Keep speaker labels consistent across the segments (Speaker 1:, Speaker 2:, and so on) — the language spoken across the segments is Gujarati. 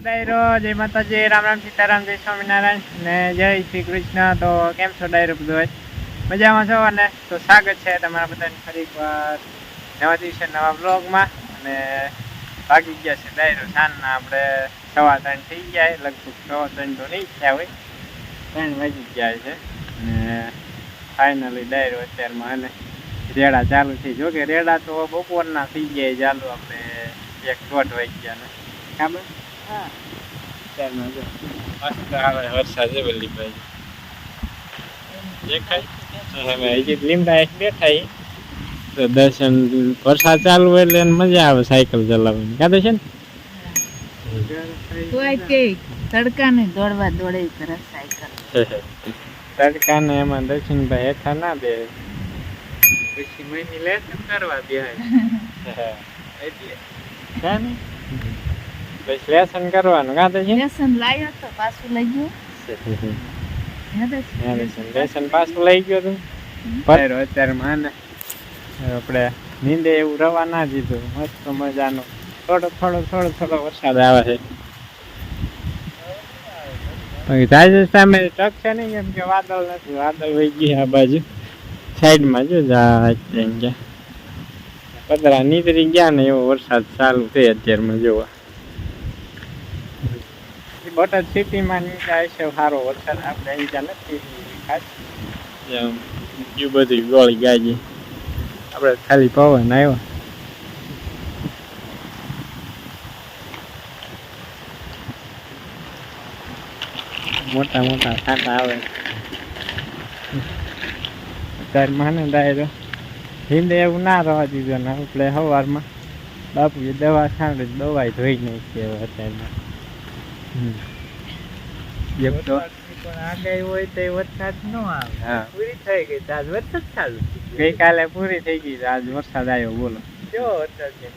Speaker 1: ડાયરો જય માતાજી રામ રામ સીતારામ જય સ્વામિનારાયણ ને જય શ્રી કૃષ્ણ. તો કેમ છો ડાયરો બધું મજામાં છો? અને તો સ્વાગત છે તમારા બધાની ફરી એકવાર નવા દિવસે નવા બ્લોગમાં અને ભાગી ગયા છે ડાયરો. સાંજના આપણે સવા ત્રણ થઈ ગયા લગભગ સવા ત્રણ તો નહીં થયા હોય. ત્રણ વાગી ગયા છે. અને ફાઇનલી ડાયરો અત્યારમાં અને રેડા ચાલુ થઈ જો કે રેડા તો બપોરના થઈ ગયા ચાલુ. આપણે એક દોઢ વાગ્યા ને ખબર? હા મસ્ત બેઠા દર્શન વરસાદ ચાલુ એટલે મજા આવે સાયકલ ચલાવવાની કાં છે ને
Speaker 2: તોય તડકાને દોડવા દોડે તરફ સાયકલ
Speaker 1: તડકા ને એમાં દર્શનભાઈ હેઠા ના બે પછી મહિની લેસન કરવા બે એટલે છે પછી લેસન કરવાનું કાં તો છે
Speaker 2: લેસન લાયો તો પાછું લઈ ગયો?
Speaker 1: લેસન પાછું લઈ ગયો તું. અત્યારે માને. આપણે નીંદે એવું રવા ના દીધું. મસ્ત મજાનો. થોડો થોડો થોડો થોડો વરસાદ આવે છે. બાકી રાજસ્થાનમાં ટક છે નહીં કેમ કે વાદળ નથી. વાદળ વહી ગયા આ બાજુ. સાઈડમાં જો જા ગયા. પતરા નીતરી ગયા ને એવો વરસાદ ચાલુ થઈ અત્યારમાં જોવા. બોટાદ સિટીમાં નીકળ્યા છે સારો વરસાદ આપણે અહીં ત્યાં નથી ખાસ એમ બીજું બધું ગોળી ગાજી આપણે ખાલી પવન આવ્યો મોટા મોટા છાંટા આવે અત્યારે માને ડાયરો હિંદે એવું ના રહેવા દીધું ને આપણે સવારમાં બાપુએ દવા છાંટે દવાઈ ધોઈ નાખી હવે અત્યારમાં હમ. એક તો
Speaker 3: આગાહી હોય તો વરસાદ ન આવે. પૂરી થઈ ગઈ આજ વરસાદ ચાલુ
Speaker 1: ગઈકાલે પૂરી થઈ ગઈ આજ વરસાદ આવ્યો બોલો.
Speaker 3: કેવો વરસાદ છે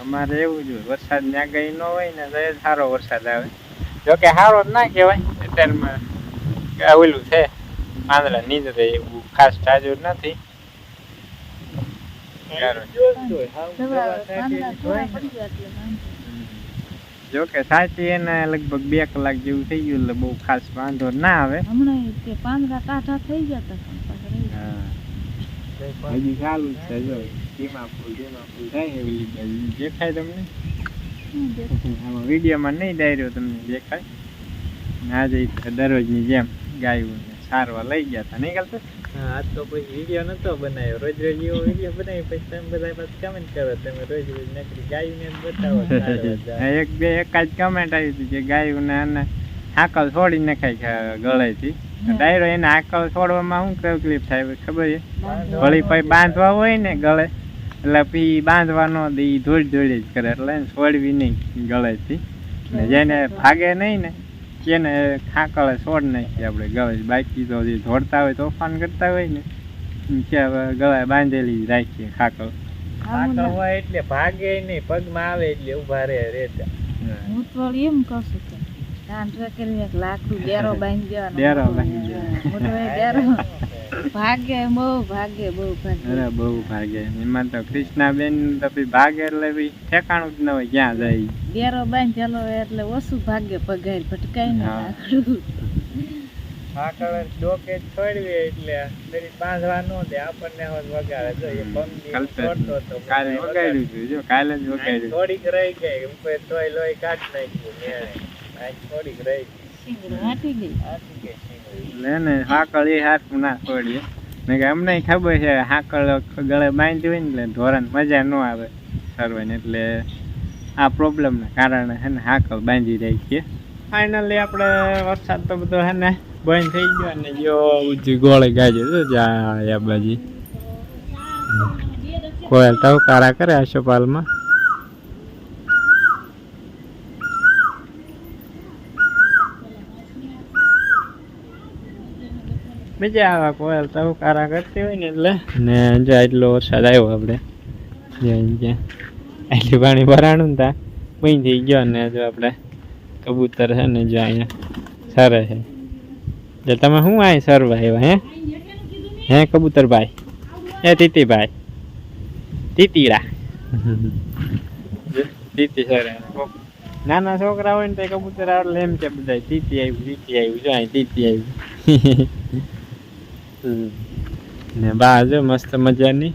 Speaker 1: અમારે એવું જ હોય વરસાદ ને આગાહી ન હોય ને તો એ સારો વરસાદ આવે. જોકે સારો જ ના કહેવાય અત્યારમાં ઓલું છે પાંદડા નીંદરે એવું ખાસ તાજું નથી. સારું.
Speaker 2: વાંધો
Speaker 1: જોકે સાચી એને લગભગ બે કલાક જેવું થઈ ગયું એટલે બહુ ખાસ વાંધો ના આવે.
Speaker 2: હમણાં તે પાંદડા ટાઢા થઈ ગયા હતા
Speaker 1: હજી ચાલુ જ છે જો. ધીમા ફૂલ ધીમા ફૂલ થાય દેખાય તમને? આમાં વિડીયોમાં નહીં ડાયરો તમને દેખાય? ને આજે દરરોજની જેમ ગાયું ને સારવા લઈ ગયા હતા નહીં ચાલતું
Speaker 3: હા, આજ તો કોઈ વીડિયો નતો બનાવ્યો. રોજ રોજ એવો વીડિયો બનાવી પછી તમે બધા પાછા કમેન્ટ કરો. તમે રોજ રોજ નકરી ગાયું ને બતાવો
Speaker 1: એક બે એક જ કમેન્ટ આવી હતી કે ગાયું ને અને હાકલ છોડી નખાય ગળેથી ડાયરો એને હાકલ છોડવામાં શું તકલીફ થાય ખબર છે. વળી પછી બાંધવા હોય ને ગળે એટલે પછી બાંધવાનો એ ધોળી ધોળી જ કરે એટલે છોડવી નહીં ગળેથી. ને જેને ભાગે નહીં ને તેને ખાકળે છોડ નાખીએ આપણે ગવાય બાકી તો જે ધોડતા હોય તોફાન કરતા હોય ને કે હવે બાંધેલી રાખીએ ખાકળ.
Speaker 2: ખાકળ
Speaker 3: હોય એટલે ભાગે નહીં પગમાં આવે એટલે ઊભા રહે રેતા
Speaker 2: હું તો એમ કહું છું કે કાન ઠેકેલી લાકડું ડેરો બાંધી દેવાનો.
Speaker 1: ડેરો બાંધી દેવાનો.
Speaker 2: ભાગે બહુ ભાગે બહુ ભાગે
Speaker 1: અરે બહુ ભાગે એમાં તો કૃષ્ણાબેન તો પછી ભાગે એટલે પછી ઠેકાણું જ ન હોય ક્યાં જાય.
Speaker 2: ડેરો બાંધેલો હોય એટલે ઓછું ભાગે પગાર ભટકાય ને
Speaker 1: હા.
Speaker 2: લાકડું
Speaker 3: ડોકે છોડવી એટલે ફરી બાંધવા ન દે આપણને હવે વગાડે. જો એ પંક્તિ
Speaker 1: કલ્પે કાલે વગાડ્યું જો કાલે જ વગાડ્યું.
Speaker 3: થોડીક રહી ગઈ ઉપર તોય લોહી કાઢી નાખ્યું આજ થોડીક રહી ગઈ.
Speaker 2: શીંગડું હાટી ગઈ.
Speaker 3: આથી ગઈ
Speaker 1: એટલે ને હાકળ એ હાથ ના છોડીએ ને કે અમને ખબર છે, હાકળ ગળે બાંધી હોય ને ધોરણ મજા ન આવે સરવાની એટલે આ પ્રોબ્લેમના કારણે હે ને હાકળ બાંધી જાય છે ફાઇનલી આપણે વરસાદ તો બધો હે ને બંધ થઈ ગયો અને જો ઊંચી ગોળે ગાજે તો જા આ બાજી. કોયલ ટવકારા કરે આશોપાલમાં મજા આવે કોયલ કારા કરતી હોય ને એટલે. ને જો એટલો વરસાદ આવ્યો આપણે જ્યાં આટલી પાણી ભરાણું ત્યાં બંધ થઈ ગયો ને જો આપણે કબૂતર છે ને જો અહીંયા સરે છે. એટલે તમે શું અહીં સર આવ્યા હે? હે કબૂતરભાઈ? હે તીતીભાઈ. તીતીડા. તીતી સર. નાના છોકરા હોય ને તો કબૂતર આવડે એમ કે બધા તીતી આવ્યું તીતી આવ્યું જો અહીં તીતી આવ્યું. ને બા જો મસ્ત મજાની.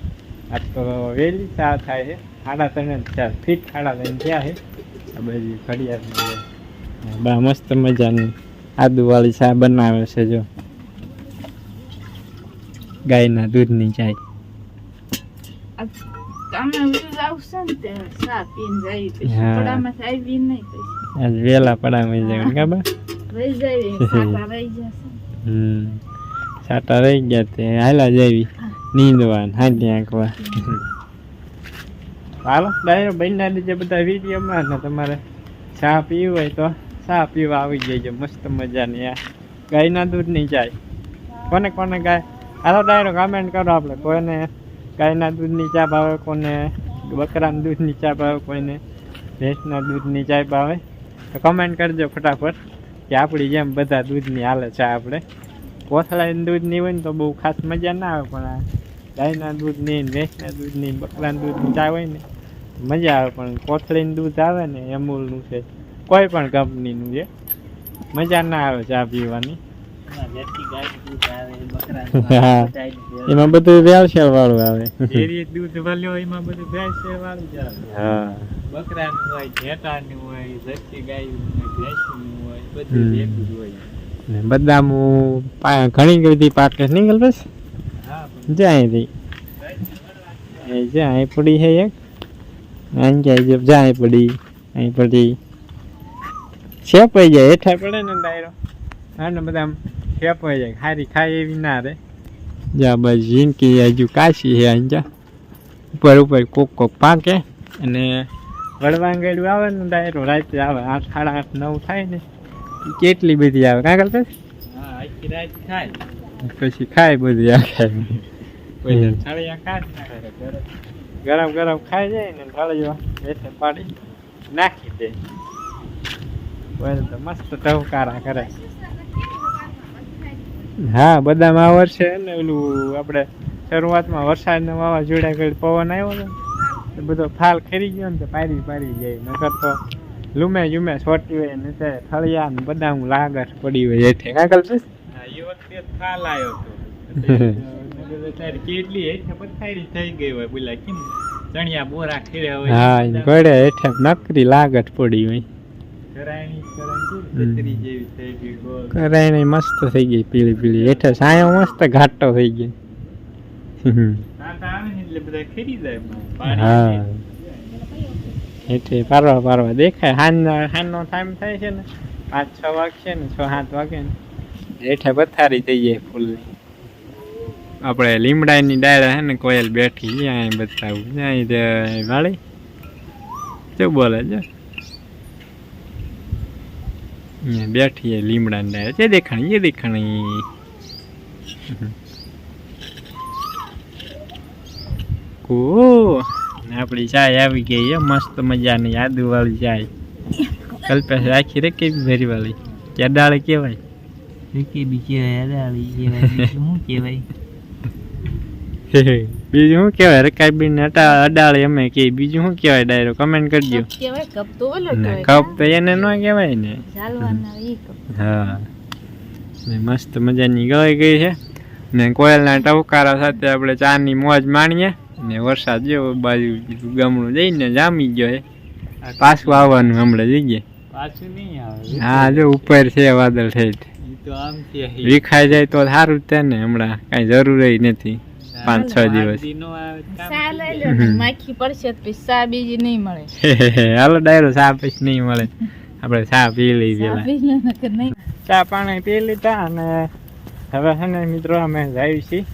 Speaker 1: આ તો વહેલી ચા થાય છે. સાડા ત્રણ ચાર ફીટ સાડા ત્રણ થયા છે. આ બધી ઘડિયાળ બા મસ્ત મજાની આદુવાળી ચા બનાવે છે જો. ગાયના દૂધની આજ વેલા ખબર
Speaker 2: રહી જશે.
Speaker 1: હમ. સાટા રહી ગયા તે હાલા જેવી નીંદવા ને હાંડી આંકવા. હાલો ડાયરો બનના લીધે બધા વિડીયોમાં. ને તમારે ચા પીવું હોય તો ચા પીવા આવી જજો મસ્ત મજાની આ. ગાયના દૂધની ચાય. કોને કોને ગાય? હાલો ડાયરો કમેન્ટ કરો આપણે. કોઈને ગાયના દૂધની ચા ભાવે કોને બકરાના દૂધની ચા ભાવે કોઈને ભેંસના દૂધની ચા ભાવે. તો કમેન્ટ કરજો ફટાફટ કે આપણી જેમ બધા દૂધની હાલે છે આપણે. કોથળાનું દૂધની હોય ને તો બહુ ખાસ મજા ના આવે પણ આ ગાયના દૂધની ને ભેંસના દૂધની ને બકરાના દૂધની ચા હોય ને મજા આવે પણ કોથળીનું દૂધ આવે ને અમૂલનું છે કોઈ પણ કંપનીનું છે મજા ના આવે ચા પીવાની. એમાં બધું વ્યવસાય વાળું આવે.
Speaker 3: દૂધ ભલ્યો એમાં બધું ભેંસ વાળું જ આવે.
Speaker 1: હા.
Speaker 3: બકરાનું હોય ઘેટાનું હોય જર્સી ગાયનું હોય ભેંસનું હોય બધું ભેગું હોય.
Speaker 1: ને બદામું ઘણી બધી પાકે. નીકળ બસ? જાય રહી. એ જાય પડી છે એક. અહીં જાય જાય પડી. અહીં પડી. શેપાઈ જાય, હેઠા પડે ને ડાયરો. હા ને બધા શેપાઈ જાય ખારી ખાય એવી ના રે જ્યાં બસ જિંદગી હજુ કાશી છે અહીં જા. ઉપર ઉપર, કોક કોક પાકે. અને વડવાંગેડું આવે ને ડાયરો, રાતે આવે આઠ, સાડા આઠ, નવ થાય ને. કેટલી બધી આવે? કાં કરતા પછી ખાય બધી આખે ગરમ. ગરમ ખાઈ જાય ને થાળીઓ એટલે પાડી નાખી દે. તો મસ્ત ટવકારા કરે. હા બદામ આ વર્ષે ને ઓલું આપણે શરૂઆતમાં વરસાદના વાવાઝોડા કરી પવન આવ્યો ને બધો ફાલ ખરી ગયો ને તો પારી પારી જાય. નકર તો લૂમે જુમે સોટી હોય ને ત્યારે થળિયા ને બદામ લાગત પડી હોય હેઠે કાકલ છે
Speaker 3: એ વખતે થાલ આવ્યો હતો. કેટલી હેઠે પથારી થઈ ગઈ હોય બોલા કેમ ચણિયા બોરા હોય?
Speaker 1: હા ઘોડે હેઠે નકરી લાગત પડી હોય.
Speaker 3: કરાયણી ગઈ
Speaker 1: મસ્ત થઈ ગઈ પીળી પીળી. હેઠે સાયો મસ્ત ઘાટો થઈ ગયો. હા. એટલે પારવા પારવા દેખાય. હાંજનો હાંજનો ટાઈમ થાય છે ને પાંચ છ વાગશે ને છ સાત વાગે ને. હેઠે પથારી થઈ જાય ફૂલની. આપણે લીમડાની ડાયરા હે ને કોયલ બેઠી ત્યાં બતાવું. ત્યાં વાળી. શું બોલે છે બેઠી લીમડાની ડાયરા છે દેખાણી એ દેખાણી. ઓ આપણી ચાય આવી ગઈ છે મસ્ત મજાની આદુવાળી ચાય. કલ્પેશ રાખી રે કેવી ભરી વાળી. કે ડાળ કહેવાય. બીજું શું કહેવાય? રકાબીન ને અડાળી અમે કે બીજું શું કહેવાય ડાયરો કમેન્ટ કરજો
Speaker 2: કપ કહેવાય તો
Speaker 1: ને કપ તો એને ન કહેવાય ને.
Speaker 2: ચાલવાના ઈ કપ.
Speaker 1: હા. મસ્ત મજાની ગળી ગઈ છે. ને કોયલના ટવકારા સાથે આપણે ચાની મોજ માણીએ. ને વરસાદ જેવો બાજુ ગામડું જઈને જામી ગયો છે પાછું આવવાનું હમણાં જઈએ
Speaker 3: પાછું નહીં આવે.
Speaker 1: હા જો ઉપર છે વાદળ ઠેઠ.
Speaker 3: ઈ તો આમ છે
Speaker 1: વિખાઈ જાય તો સારું છે ને હમણાં. કાંઈ જરૂર નથી. પાંચ છ દિવસ.
Speaker 3: દિનો આવે કામ
Speaker 2: સા માખી પડશે પછી સા બીજી નહીં મળે.
Speaker 1: હાલો ડાયરો ચા પછી નહીં મળે. આપણે સા પી લઈ
Speaker 2: સા
Speaker 1: પેલા ચા પાણી પી લીધા અને હવે છે ને મિત્રો અમે જઈએ છીએ.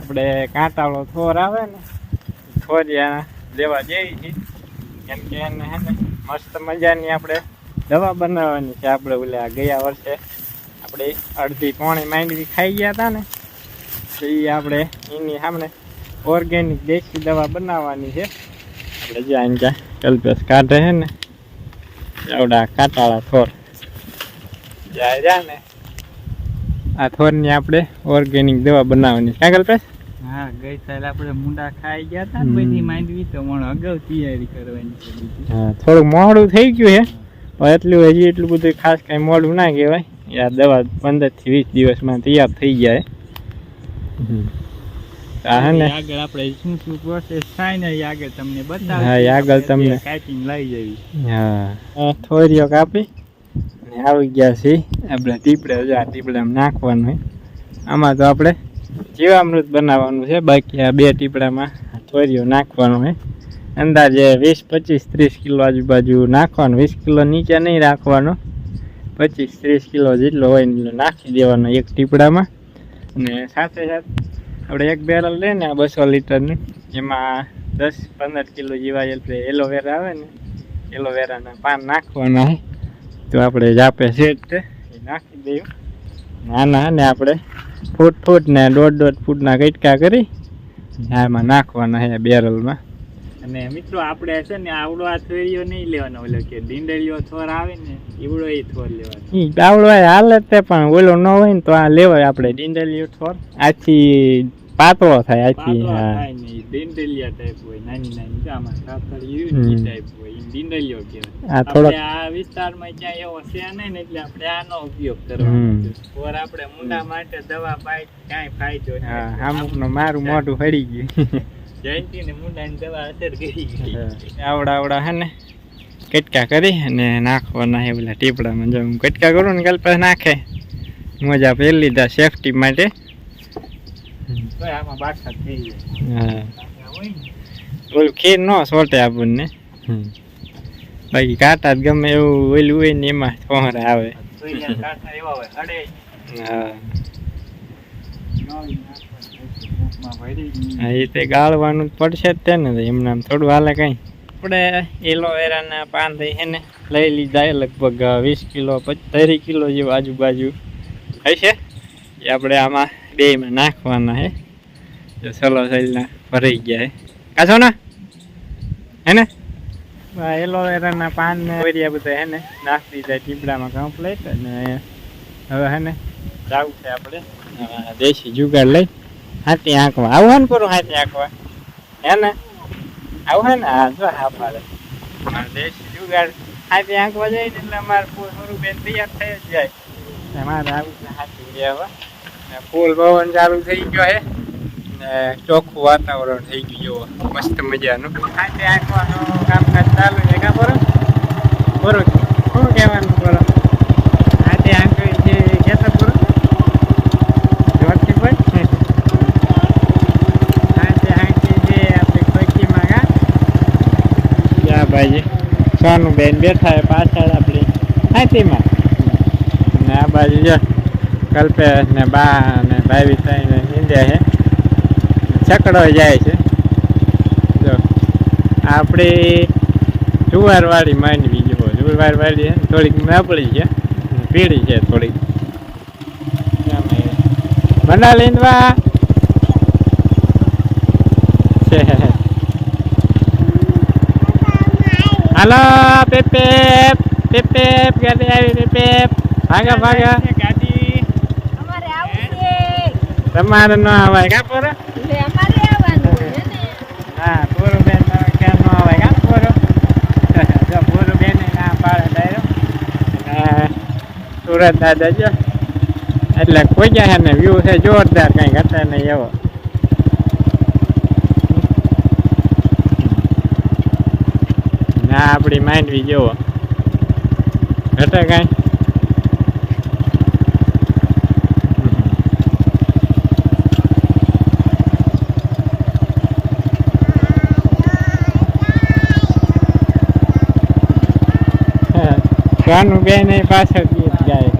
Speaker 1: આપણે કાંટાળો થોર આવે ને થોરિયા લેવા જઈએ છીએ. કેમ કે એને છે ને મસ્ત મજાની આપણે દવા બનાવવાની છે. આપણે ઓલા ગયા વર્ષે આપણે અડધી પોણી માંડવી ખાઈ ગયા હતા ને, તો એ આપણે એની સામે ઓર્ગેનિક દેશી દવા બનાવવાની છે. આપણે જ્યાં ક્યાં કલ્પેશ કાઢે છે ને, આવડા કાંટાળા થોર જાય ને. આ થોરની આપણે ઓર્ગેનિક દવા બનાવવાની કાગળ પેસ
Speaker 3: હા ગઈ સાલ આપણે મુંડા ખાઈ ગયા હતા
Speaker 1: હમ.
Speaker 3: માંડવી તો મને અગાઉ તૈયારી કરવાની છે બીજી.
Speaker 1: હા થોડુંક મોડું થઈ ગયું છે પણ એટલું હજી એટલું બધું ખાસ કાંઈ મોડું ના કહેવાય. આ દવા પંદરથી વીસ દિવસમાં તૈયાર થઈ જાય હે.
Speaker 3: આગળ આપણે શું શું પ્રોસેસ થાય ને આગળ તમને
Speaker 1: હા, આગળ તમને-
Speaker 3: કાચીને લઈ જવી
Speaker 1: હા. થોડીઓ કાપી. અને આવી ગયા છે આપણે ટીપડે જો આ ટીપડામાં નાખવાનું આમાં તો આપણે જીવામૃત બનાવવાનું છે, બાકી આ બે ટીપડામાં થોરીઓ નાખવાનું હોય અંદાજે વીસ, પચીસ, ત્રીસ કિલો આજુબાજુ નાખવાનું, વીસ કિલો નીચે નહીં રાખવાનો. પચીસ, ત્રીસ કિલો જેટલો હોય ને એટલો નાખી દેવાનો એક ટીપડામાં. અને સાથે સાથે આપણે એક બેરલ લઈને આ બસો લીટરની એમાં દસ, પંદર કિલો જેવા એલોવેરા આવે ને, એલોવેરાના પાન નાખવાના હોય તો આપણે જાપે સેટ છે નાખી દઈએ. નાના ને આપણે ફૂટ ફૂટ ને દોઢ દોઢ ફૂટના કટકા કરી આમાં નાખવાના છે બેરલમાં.
Speaker 3: અને મિત્રો આપણે છે ને આવડો આ થોરીઓ નહીં લેવાનો ઓલો કે ડીંડળીઓ થોર આવે ને ઈવડો એ થોર લેવાનો.
Speaker 1: આવડો હાલે તે પણ ઓલો ન હોય ને તો આ લેવાય આપણે ડીંડલીઓ થોર. આથી પાતળો થાય
Speaker 3: પાતળા
Speaker 1: હા
Speaker 3: ડીંડલિયા ટાઈપ હોય નાની નાની આમાં
Speaker 1: હમ.
Speaker 3: ઈ ટાઈપ હોય ઈ ડીંડલિયો કહેવાય
Speaker 1: આ
Speaker 3: આપણે આ વિસ્તારમાં ક્યાંય એવો છે નહીં એટલે આપણે આનો ઉપયોગ. કરવાનો. ઓર આપણે મુંડા માટે દવા પાઈ ક્યાંય ફાયદો.
Speaker 1: હા નો મારું મોઢું ફળી ગયું
Speaker 3: જયંતિ ને મુંડાની દવા અસર કરી ગઈ
Speaker 1: આવડા આવડા હે ને કટકા કરી અને નાખવાના હે પેલા ટીપડામાં જો હું કટકા કરું ને કલ્પા નાખે મજા પહેરી લીધા સેફટી માટે
Speaker 3: તો આમાં બાઠા થઈ
Speaker 1: હા
Speaker 3: જાય હોય ને
Speaker 1: ઓલું ખીર ન સોટે આપણને. બાકી કાંટા જ ગમે એવું ઓલું હોય ને એમાં કોહર આવે. હા. એ તે ગાળવાનું પડશે જ તેને એમને આમ થોડું હાલે કઈ. આપણે એલોવેરાના પાન થઈ ને લઈ લીધા લગભગ વીસ કિલો પચીસ કિલો જેવું આજુબાજુ. હશે? એ આપણે આમાં બેમાં નાખવાના હે જો સલો સલીના ભરાઈ ગયા હે કાશો ને હે ને એલોવેરાના પાન ને વરિયા બધા હે ને નાખી દીધા ટીપડામાં કમ્પ્લીટ અને હવે હે ને જાવું છે આપણે દેશી જુગાડ લઈ હાથી આંકવા આવું ને કરું હાથી આંકવા હે ને આવું હે ને હા જો હા પાડે દેશી જુગાડ હાથી આંકવા જાય એટલે અમારે પૂરું બેન તૈયાર થઈ જ જાય અમારે આવું હાથી લેવા ને ફૂલ પવન ચાલુ થઈ ગયો હે. ને ચોખ્ખું વાતાવરણ થઈ ગયું જુઓ. મસ્ત મજાનું. ખાતે આંકવાનું કામકાજ ચાલુ છે કા બરો બરો શું કહેવાનું બરો ખાતે આંકવી છે કહેતા બરો જોરથી બોલ હાથી આંકી જે આપણે ખોખીમાં કા? યા ભાઈ? સોનું બેન બેઠા છે પાછળ આપણી હાથીમાં. ને બાજુ જો. કલ્પેશ ને બા ને ભાઈ થઈને ઈંડ્યા છે છકડો જાય છે. જો આપણી જુવારવાળી માંડવી જુઓ જુવારવાળી છે થોડીક નાપડી છે. પીળી છે થોડીક. બના લીંદવા હાલો, પેપે પેપેપ ગાડી આવી પેપેપ ભાગા ભાગા ગાડી
Speaker 2: અમારે આવું છે
Speaker 1: તમારે ન આવાય. કા પોરો?
Speaker 2: એટલે અમારે આવવાનું છે ને.
Speaker 1: હા પોરો બેન ક્યાં ન આવાય. કા પોરો? જો પોરો બેન ના પાડે ડાયરો. અને સુરત દાદા જો. એટલે કોઈ ગયા ને વ્યૂ છે જોરદાર કઈ ઘટે નહીં એવો. ના આપણી માંડવી જેવો. ઘટે કઈ? કાનું બેન એ પાછળ ગીત ગાય.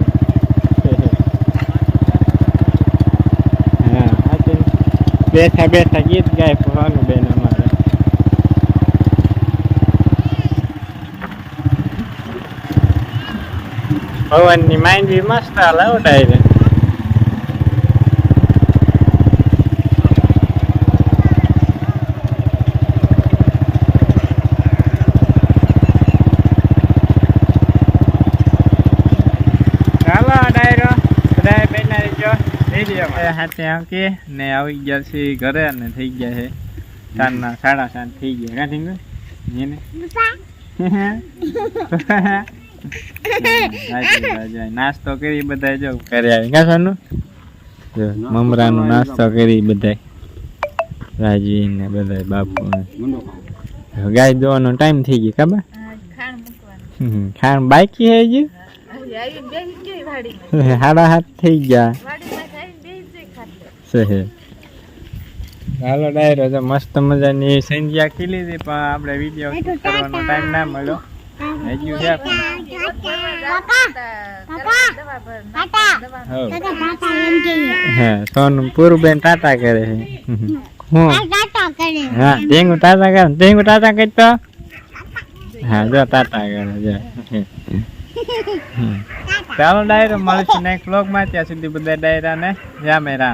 Speaker 1: બેઠા બેઠા ગીત ગાય ભાનું બેન અમારે. પવનની માંડવી મસ્ત હાલ આવડાય ચાલો ડાયરો બધાએ બેના રહેજો વિડીયોમાં હાથે આંકી ને આવી ગયા છે ઘરે અને થઈ ગયા છે સાંજના સાડા સાત થઈ ગયા કાંથી એને રાજુ રાજા નાસ્તો કરી બધા જો ઘરે આવી કા સોનું જો મમરાનો નાસ્તો કરી બધા રાજી ને બધા બાપુ ને ગાય દોવાનો ટાઈમ થઈ ગયો ખબર
Speaker 2: આ ખાણ મૂકવાનું
Speaker 1: હમ, ખાણ બાકી હે હજી
Speaker 2: હજી આવીને બેસી ગઈ વાડીમાં
Speaker 1: હાડા હાથ થઈ ગયા
Speaker 2: વાડીમાં આવીને બેસી જઈ ખાતે
Speaker 1: છે હાલો ડાયરો તો મસ્ત મજાની સંધ્યા કી હતી પણ આપણે વીડિયો કરવાનો ટાઈમ ના મળ્યો. હજુ છે હા સોનું પૂરું બેન ટાટા કરે છે. હું? હા ઢેંગુ ટાટા કરે ઢેંગુ ટાટા કરતો હા જો ટાટા કરે જો. ચાલો ડાયરો મળશું નેક્સ્ટ વ્લોગમાં ત્યાં સુધી બધા ડાયરાને રામે રામ.